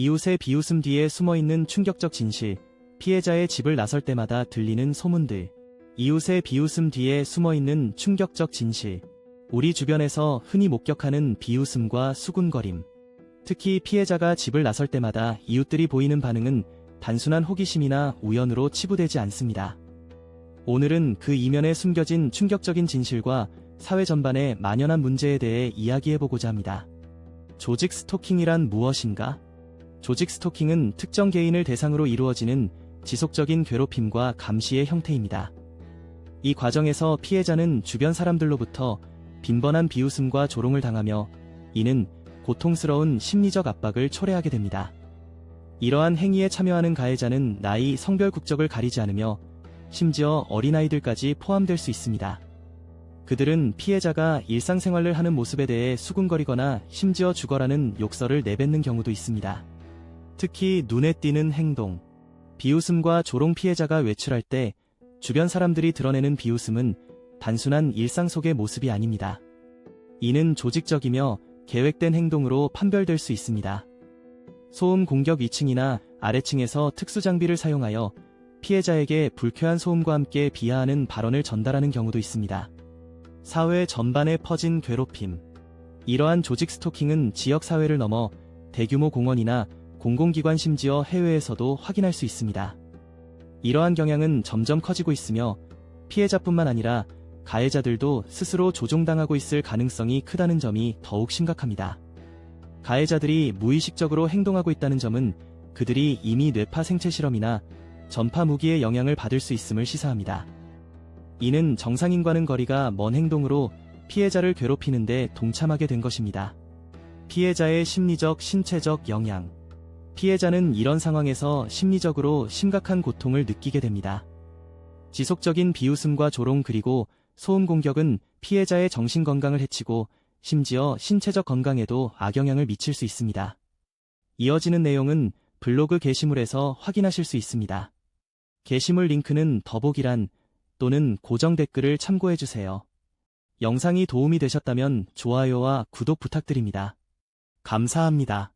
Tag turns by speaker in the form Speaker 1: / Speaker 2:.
Speaker 1: 이웃의 비웃음 뒤에 숨어있는 충격적 진실, 피해자의 집을 나설 때마다 들리는 소문들. 이웃의 비웃음 뒤에 숨어있는 충격적 진실. 우리 주변에서 흔히 목격하는 비웃음과 수군거림. 특히 피해자가 집을 나설 때마다 이웃들이 보이는 반응은 단순한 호기심이나 우연으로 치부되지 않습니다. 오늘은 그 이면에 숨겨진 충격적인 진실과 사회 전반의 만연한 문제에 대해 이야기해보고자 합니다. 조직 스토킹이란 무엇인가? 조직 스토킹은 특정 개인을 대상으로 이루어지는 지속적인 괴롭힘과 감시의 형태입니다. 이 과정에서 피해자는 주변 사람들로부터 빈번한 비웃음과 조롱을 당하며 이는 고통스러운 심리적 압박을 초래하게 됩니다. 이러한 행위에 참여하는 가해자는 나이, 성별 국적을 가리지 않으며 심지어 어린아이들까지 포함될 수 있습니다. 그들은 피해자가 일상생활을 하는 모습에 대해 수군거리거나 심지어 죽어라는 욕설을 내뱉는 경우도 있습니다. 특히 눈에 띄는 행동, 비웃음과 조롱 피해자가 외출할 때 주변 사람들이 드러내는 비웃음은 단순한 일상 속의 모습이 아닙니다. 이는 조직적이며 계획된 행동으로 판별될 수 있습니다. 소음 공격 위층이나 아래층에서 특수 장비를 사용하여 피해자에게 불쾌한 소음과 함께 비하하는 발언을 전달하는 경우도 있습니다. 사회 전반에 퍼진 괴롭힘. 이러한 조직 스토킹은 지역 사회를 넘어 대규모 공원이나 공공기관 심지어 해외에서도 확인할 수 있습니다. 이러한 경향은 점점 커지고 있으며 피해자뿐만 아니라 가해자들도 스스로 조종당하고 있을 가능성이 크다는 점이 더욱 심각합니다. 가해자들이 무의식적으로 행동하고 있다는 점은 그들이 이미 뇌파 생체 실험이나 전파 무기의 영향을 받을 수 있음을 시사합니다. 이는 정상인과는 거리가 먼 행동으로 피해자를 괴롭히는데 동참하게 된 것입니다. 피해자의 심리적, 신체적 영향. 피해자는 이런 상황에서 심리적으로 심각한 고통을 느끼게 됩니다. 지속적인 비웃음과 조롱 그리고 소음 공격은 피해자의 정신 건강을 해치고 심지어 신체적 건강에도 악영향을 미칠 수 있습니다. 이어지는 내용은 블로그 게시물에서 확인하실 수 있습니다. 게시물 링크는 더보기란 또는 고정 댓글을 참고해주세요. 영상이 도움이 되셨다면 좋아요와 구독 부탁드립니다. 감사합니다.